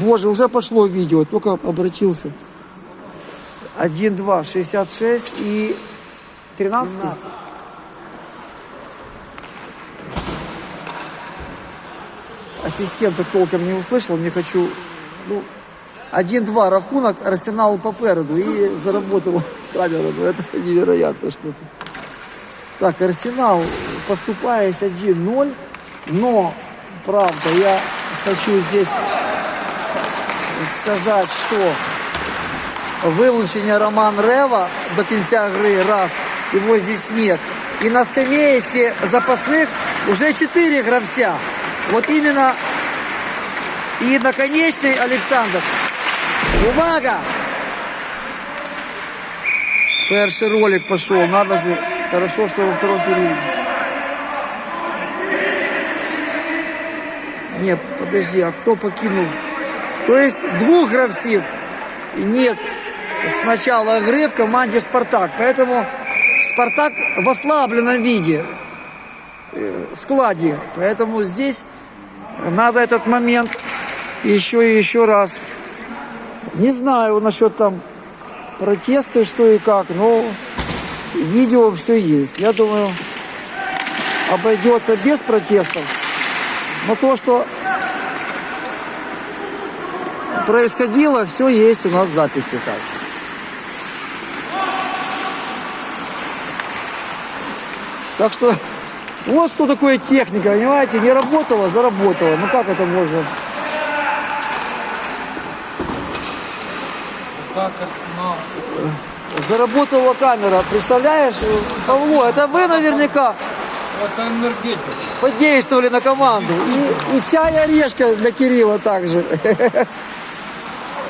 Боже, уже пошло видео, только обратился. 1, 2, 66 и 13. Ассистента толком не услышал, не хочу. Ну, 1-2 рахунок Арсеналу попереду и заработала камера. Ну, это невероятно что-то. Так, Арсенал, поступаясь 1-0, но, правда, я хочу здесь сказать, что вылучение Роман Рева до конца игры, раз, его здесь нет. И на скамеечке запасных уже 4 гравця. Вот именно и наконечный Александр. Увага! Перший ролик пошел. Надо же. Хорошо, что во втором периоде. Не, подожди, а кто покинул? То есть двух гравців нет с начала игры в команде «Спартак». Поэтому «Спартак» в ослабленном виде, складе. Поэтому здесь надо этот момент еще и еще раз. Не знаю насчет там протесты, что и как, но видео все есть. Я думаю, обойдется без протестов. Но то, что происходило, все есть у нас в записи также. Так что вот что такое техника, понимаете, не работала, заработала. Ну как это можно? Так. Заработала камера, представляешь? Павло, это вы наверняка Это энергетика. подействовали на команду. И, и чай орешка для Кирилла также.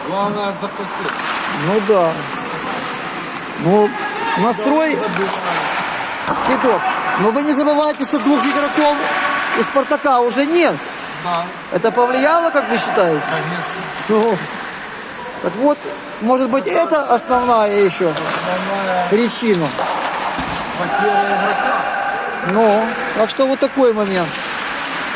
Главное захватить. Ну да. Ну, настрой Федот. Но вы не забывайте, что двух игроков у Спартака уже нет. Да, Это повлияло, как вы считаете? конечно. Ну, так вот, может быть, это основная еще Основная причина. потеря игрока. Ну, так что вот такой момент.